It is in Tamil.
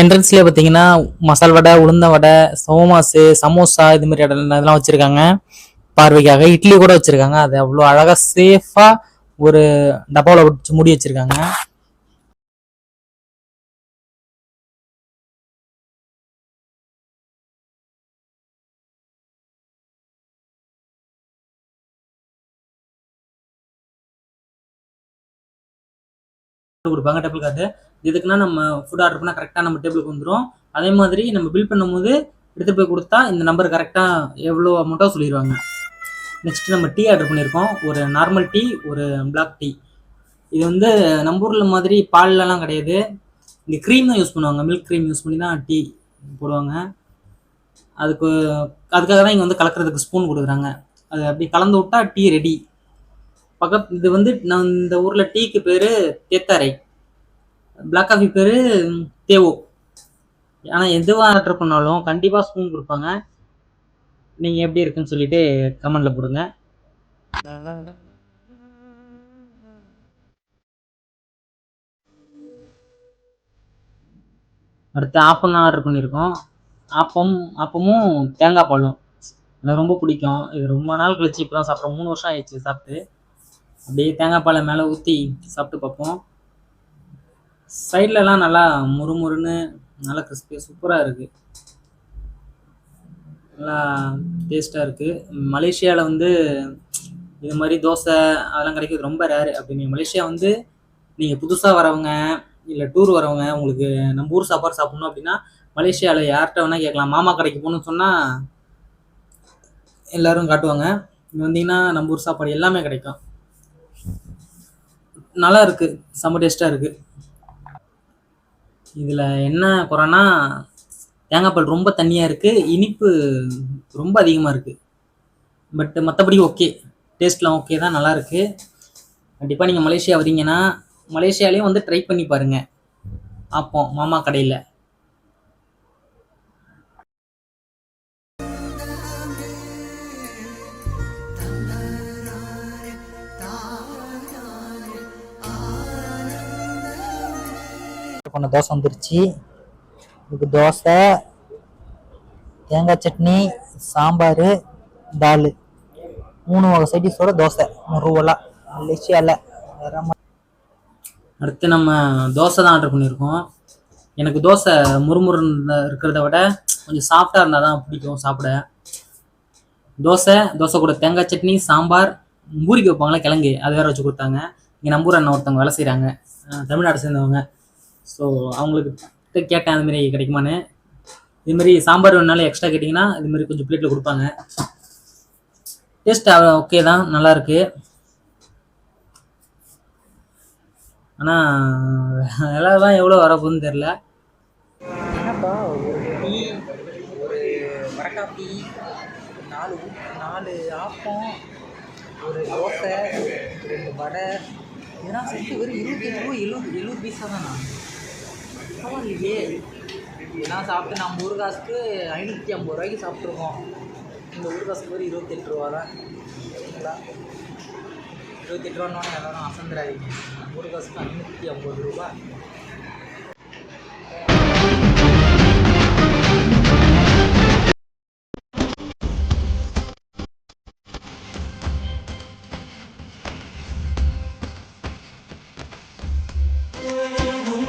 என்ட்ரன்ஸ்லேயே பார்த்தீங்கன்னா மசால் வடை உளுந்த வடை சோமாஸு சமோசா இது மாதிரி இடம் இதெல்லாம் வச்சுருக்காங்க. பார்வைக்காக இட்லி கூட வச்சுருக்காங்க. அது அவ்வளோ அழகாக சேஃபாக ஒரு டப்பாவில் வச்சு மூடி வச்சுருக்காங்க. கொடுப்பாங்க டபுள் கார்டு இதுக்குன்னா நம்ம ஃபுட் ஆர்டர் பண்ணால் கரெக்டாக நம்ம டேபிளுக்கு வந்துடும் அதே மாதிரி நம்ம பில் பண்ணும்போது எடுத்துகிட்டு போய் கொடுத்தா இந்த நம்பர் கரெக்டாக எவ்வளோ அமௌண்ட்டோ சொல்லிடுவாங்க நெக்ஸ்ட் நம்ம டீ ஆர்டர் பண்ணியிருக்கோம் ஒரு நார்மல் டீ ஒரு பிளாக் டீ இது வந்து நம்ம ஊரில் மாதிரி பால்லலாம் கிடையாது. இந்த க்ரீம் தான் யூஸ் பண்ணுவாங்க. மில்க் க்ரீம் யூஸ் பண்ணி தான் டீ போடுவாங்க. அதுக்கு அதுக்காக தான் இங்கே வந்து கலக்கிறதுக்கு ஸ்பூன் கொடுக்குறாங்க. அது அப்படி கலந்து விட்டா டீ ரெடி பக்கத் இது வந்து நான் இந்த ஊரில் டீக்கு பேர் தேத்தாரை. பிளாக் காஃபி பேர் தேவோ ஆனால் எதுவாக ஆர்டர் பண்ணாலும் கண்டிப்பாக ஸ்பூன் கொடுப்பாங்க. நீங்கள் எப்படி இருக்குன்னு சொல்லிட்டு கமெண்டில் போடுங்க. அடுத்து ஆப்பம் தான் ஆர்டர் பண்ணியிருக்கோம். ஆப்பம் ஆப்பமும் தேங்காய் பாலும். எனக்கு ரொம்ப பிடிக்கும். இது ரொம்ப நாள் கழிச்சு இப்போ தான் சாப்பிட்றோம் மூணு வருஷம் ஆயிடுச்சு சாப்பிட்டு. அப்படியே தேங்காய் பாலை மேலே ஊற்றி சாப்பிட்டு பார்ப்போம். சைட்லலாம் நல்லா முறுமுறுன்னு நல்லா கிறிஸ்பியாக சூப்பராக இருக்குது நல்லா டேஸ்ட்டாக இருக்குது மலேசியாவில் வந்து இது மாதிரி தோசை அதெல்லாம் கிடைக்கிறது ரொம்ப ரேரு அப்படி மலேசியா வந்து நீங்கள் புதுசாக வரவங்க இல்லை டூர் வரவங்க உங்களுக்கு நம்ம ஊர் சாப்பாடு சாப்பிட்ணும் அப்படின்னா மலேசியாவில் யார்கிட்ட வேணால் கேட்கலாம். மாமா கடைக்கு போகணும்னு சொன்னால் எல்லோரும் காட்டுவாங்க. இங்கே வந்தீங்கன்னா நம்ம ஊர் சாப்பாடு எல்லாமே கிடைக்கும். நல்லா இருக்குது செம்ம டேஸ்ட்டாக இருக்குது இதில் என்ன குறைனா தேங்காய்பால் ரொம்ப தண்ணியாக இருக்குது இனிப்பு ரொம்ப அதிகமாக இருக்குது பட் மற்றபடி ஓகே டேஸ்ட்லாம் ஓகே தான் நல்லாயிருக்கு கண்டிப்பாக நீங்கள் மலேசியா வரீங்கன்னா மலேசியாலேயும் வந்து ட்ரை பண்ணி பாருங்கள் அப்போ மாமா கடையில். பண்ண தோசை வந்துருச்சு. இதுக்கு தோசை தேங்காய் சட்னி சாம்பார் தால் மூணு வகை சைடிஸோட தோசை. முருவலா மலேசியாவில் இல்லை அடுத்து நம்ம தோசை தான் ஆர்டர் பண்ணியிருக்கோம். எனக்கு தோசை முறுமுறுன்னு இருக்கிறத விட கொஞ்சம் சாஃப்டாக இருந்தால் தான் பிடிக்கும் சாப்பிட. தோசை தோசை கூட தேங்காய் சட்னி சாம்பார் பூரிக்கு வைப்பாங்களே கிழங்கு. அது வேறு வச்சு கொடுத்தாங்க. இங்கே நம்பூர் அண்ணன் ஒருத்தவங்க வேலை செய்கிறாங்க தமிழ்நாடு சேர்ந்தவங்க. ஸோ அவங்களுக்கு கேட்டேன் அதுமாரி கிடைக்குமானு கிடைக்குமான்னு. சாம்பார் வேணாலும் எக்ஸ்ட்ரா கேட்டிங்கன்னா இதுமாரி கொஞ்சம் பிளேட்டில் கொடுப்பாங்க. டேஸ்ட் ஓகே தான் நல்லாயிருக்கு ஆனால் எல்லா தான் எவ்வளோ வரப்போகுதுன்னு தெரில என்னப்பா ஒரு டீ ஒரு வரக்காய் டீ நாலு நாலு ஆப்பம் ஒரு தோசை ரெண்டு வடை. இதெல்லாம் சேர்த்து வெறும் இருபத்தி ரூபா எழுபது எழுபது தான்? பரவாயில்லையே இதெல்லாம் சாப்பிட்டு நம்ம ஊர் காசுக்கு ஐநூற்றி ஐம்பது ரூபாய்க்கு சாப்பிட்ருக்கோம் இந்த ஊர் காசுக்கு ஒரு இருபத்தெட்டு ரூபா தான். சரிங்களா? இருபத்தெட்டு ரூபான்னு எல்லாரும் அசந்துடாதீங்க நம்ம காசுக்கு ஐநூற்றி ஐம்பது ரூபா